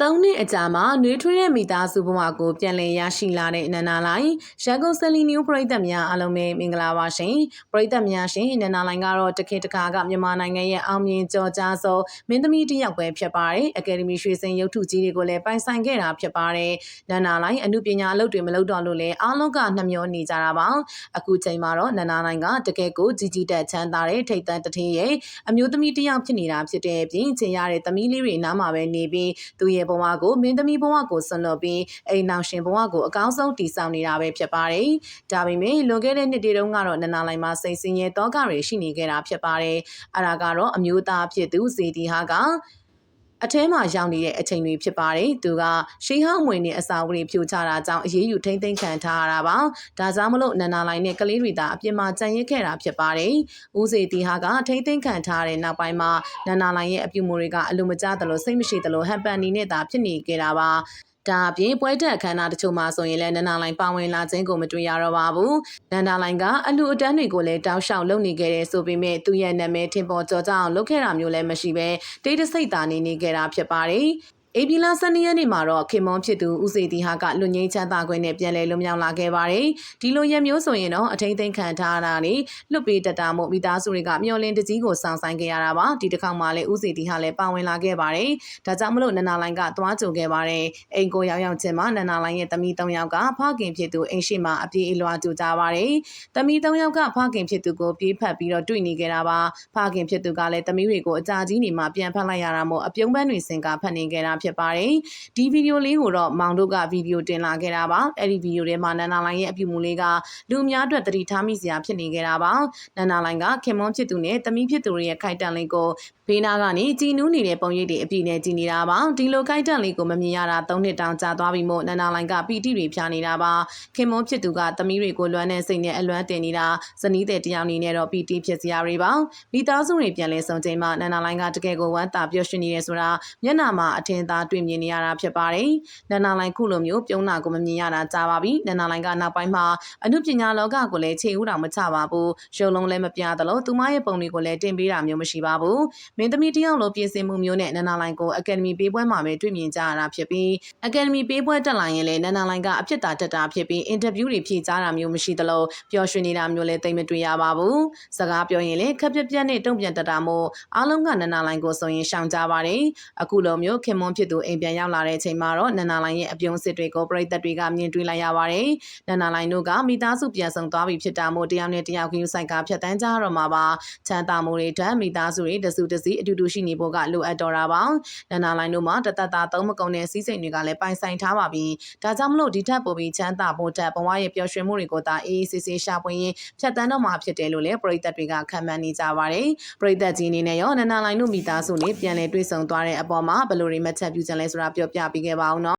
သုံးနှစ်အကြာမှာနှွေးထွေးတဲ့မိသားစုဘဝကိုပြန်လည်ရရှိလာတဲ့နန္နာလိုင်ရန်ကုန်ဆယ်လီနျူပရိသတ်များအားလုံးပဲမင်္ဂလာပါရှင်ပရိသတ်များရှင်နန္နာလိုင်ကတော့တခေတ်တခါကမြန်မာနိုင်ငံရဲ့အောင်မြင်ကြော်ကြားဆုံးမင်းသမီးတစ်ယောက်ပဲဖြစ်ပါတယ်အကယ်ဒမီရွှေစင်ရုပ်ထုကြီးတွေကိုလည်းပိုင်ဆိုင်ခဲ့တာဖြစ်ပါတယ်နန္နာလိုင်အမှုပညာအလုပ်တွေမလုပ်တော့လို့လည်းအားလုံးကနှမျောနေကြတာပါအခုချိန်မှာတော့နန္နာလိုင်ကတကယ်ကိုကြီးကြီးတက်ချမ်းသာတဲ့ထိတ်တန့်တထင်းရဲ့အမျိုးသမီးတစ်ယောက်ဖြစ်နေတာဖြစ်တဲ့အပြင်ချင်ရတဲ့သမီးလေးတွေနားမှာပဲနေပြီးသူရဲ့ဘဝကိုမင်းသမီးဘဝကိုဆွလွတ်ပြီးအိမ်နောက်ရှင်ဘဝကိုအကောင်းဆုံးတည်ဆောက်နေတာပဲဖြစ်ပါတယ်။ဒါပေမဲ့လွန်ခဲ့တဲ့နှစ်တွေတုန်းကတော့နန္နာလိုင်မှာစိတ်ဆင်းရဲတောကတွေရှိနေခဲ့တာဖြစ်ပါတယ်။အရာကတော့အမျိုးသားဖြစ်သူဇေတီဟာက အထဲမှာရောက်နေတဲ့အချိန်တွေဖြစ်ပါတယ်။သူကရှေးဟောင်းမွေနဲ့အစာဝတွေဖြိုချတာကြောင့်အေးအေးယူထိမ့်သိမ့်ခံထားရတာပါ။ဒါကြောင့်မလို့နန္နာလိုင်နဲ့ကလေးတွေသာအပြစ်မှာကြံရစ်ခဲ့တာဖြစ်ပါတယ်။ဦးစေတီဟာကထိမ့်သိမ့်ခံထားတဲ့နောက်ပိုင်းမှာနန္နာလိုင်ရဲ့အပြုမူတွေကအလိုမကျသလိုစိတ်မရှိသလိုဟန်ပန်နေနဲ့သာဖြစ်နေခဲ့တာပါ။ ဒါအပြင်ပွဲတက်အခမ်းအနားတချို့မှာဆိုရင်လည်းနန္ဒာလိုင်ပါဝင်လာခြင်းကိုမတွေ့ရတော့ပါဘူး။နန္ဒာလိုင်ကအလူအတန်းတွေကိုလည်းတောက်လျှောက်လုပ်နေခဲ့တဲ့ဆိုပေမဲ့သူ့ရဲ့နာမည်ထင်ပေါ်ကျော်ကြအောင်လုပ်ခဲ့တာမျိုးလည်းမရှိပဲတိတ်တဆိတ်သာနေနေခဲ့တာဖြစ်ပါတယ်။ အေပီလာ၁၂ရက်နေ့မှာတော့ခင်မွန်ဖြစ်သူဦးစေတီဟာကလွတ်ငင်းချမ်းသာခွင့်နဲ့ပြန်လည်လွတ်မြောက်လာခဲ့ပါတယ်။ဒီလိုရမျိုးဆိုရင်တော့အထိမ့်သိမ့်ခံထားရတာနေလွတ်ပေးတတာမို့မိသားစုတွေကမျောလင်းတကြီးကိုစောင့်ဆိုင်ခဲ့ရတာပါ။ဒီတစ်ခေါက်မှာလည်းဦးစေတီဟာလည်းပါဝင်လာခဲ့ပါတယ်။ဒါကြောင့်မလို့နန္နာလိုင်ကသွားကြိုခဲ့ပါတယ်။အိမ်ကိုရောက်ရောက်ချင်းမှာနန္နာလိုင်ရဲ့သမီး၃ယောက်ကဖခင်ဖြစ်သူအိမ်ရှိမှာအပြေးအလွှာကြိုကြပါတယ်။သမီး၃ယောက်ကဖခင်ဖြစ်သူကိုပြေးဖက်ပြီးတော့တွေ့နေကြတာပါ။ဖခင်ဖြစ်သူကလည်းသမီးတွေကိုအကြာကြီးနေမှပြန်ဖက်လိုက်ရတာမို့အပြုံးပန်းတွေစင်ကဖက်နေခဲ့တာဖြစ်ပါတယ်။ဒီဗီဒီယိုလေးကိုတော့မောင်တို့ကဗီဒီယိုတင်လာခဲ့တာပါ။အဲ့ဒီဗီဒီယိုထဲမှာနန္နာလိုင်ရဲ့အပြုမူလေးကလူအများအတွက်သတိထားမိစရာဖြစ်နေခဲ့တာပါ။နန္နာလိုင်ကခင်မွန်ဖြစ်သူနဲ့တမီးဖြစ်သူတွေရဲ့ခိုက်တန်လေးကိုဘေးနာကနေကြည်နူးနေတဲ့ပုံရိပ်တွေအပြည့်နဲ့ကြည်နေတာပါဒီလိုခိုက်တန့်လေးကိုမမြင်ရတာ၃နှစ်တောင်ကြာသွားပြီမို့နန္နာလိုင်ကပီတိတွေဖြာနေတာပါခင်မွန်ဖြစ်သူကသမီးတွေကိုလွမ်းတဲ့စိတ်နဲ့အလွမ်းတင်နေတာဇနီးတဲ့တယောက်အနေနဲ့တော့ပီတိဖြစ်စရာတွေပါမိသားစုတွေပြန်လဲဆုံချိန်မှာနန္နာလိုင်ကတကယ်ကိုဝမ်းသာပျော်ရွှင်နေရဆိုတာမျက်နှာမှာအထင်သာတွေ့မြင်နေရတာဖြစ်ပါတယ်နန္နာလိုင်ခုလိုမျိုးပြုံးတာကိုမမြင်ရတာကြာပါပြီနန္နာလိုင်ကနောက်ပိုင်းမှာအမှုပညာလောကကိုလည်းခြေဦးတော်မချပါဘူးရုံလုံးလည်းမပြသလိုသူမရဲ့ပုံတွေကိုလည်းတင်ပေးတာမျိုးမရှိပါဘူးမင်းသမီးတယောက်လိုပြင်ဆင်မှုမျိုးနဲ့နန္နာလိုင်ကိုအကယ်ဒမီပေးပွဲမှာပဲတွေ့မြင်ကြရတာဖြစ်ပြီးအကယ်ဒမီပေးပွဲတက်လာရင်လည်းနန္နာလိုင်ကအဖြစ်တာတက်တာဖြစ်ပြီးအင်တာဗျူးတွေဖြေကြားတာမျိုးမရှိသလိုပျော်ရွှင်နေတာမျိုးလည်းသိမတွေ့ရပါဘူးစကားပြောရင်လည်းခက်ပြက်ပြက်နဲ့တုံ့ပြန်တတ်တာမို့အားလုံးကနန္နာလိုင်ကိုဆိုရင်ရှောင်ကြပါတယ်အခုလိုမျိုးခင်မွန်းဖြစ်သူအိမ်ပြန်ရောက်လာတဲ့အချိန်မှာတော့နန္နာလိုင်ရဲ့အပြုံးစစ်တွေကိုပရိသတ်တွေကမြင်တွေ့လိုက်ရပါတယ်နန္နာလိုင်တို့ကမိသားစုပြန်ဆောင်သွားပြီဖြစ်တာမို့တယောက်နဲ့တယောက်ကြီးဆိုင်ကဖြတ်တန်းကြတော့မှာပါချမ်းသာမှုတွေထက်မိသားစုတွေတစုတစည်းအတူတူရှိနေဖို့ကလိုအပ်တော့တာပါနန္နာလိုင်းတို့မှာတသက်တာသုံးမကုန်တဲ့စီးစိမ်တွေကလည်းပိုင်ဆိုင်ထားပါပြီဒါကြောင့်မလို့ဒီထက်ပိုပြီးချမ်းသာဖို့တက်ဘဝရဲ့ပျော်ရွှင်မှုတွေကိုသာအေးအေးဆေးဆေးရှာဖွေရင်းဖြတ်တန်းတော့မှာဖြစ်တယ်လို့လည်းပရိသတ်တွေကခံမှန်းနေကြပါတယ်ပရိသတ်ကြီးအနေနဲ့ရောနန္နာလိုင်းတို့မိသားစုနဲ့ပြန်လည်တွေ့ဆုံသွားတဲ့အပေါ်မှာဘယ်လိုတွေမှတ်ချက်ပြုချင်လဲဆိုတာပြောပြပေးခဲ့ပါအောင်နော်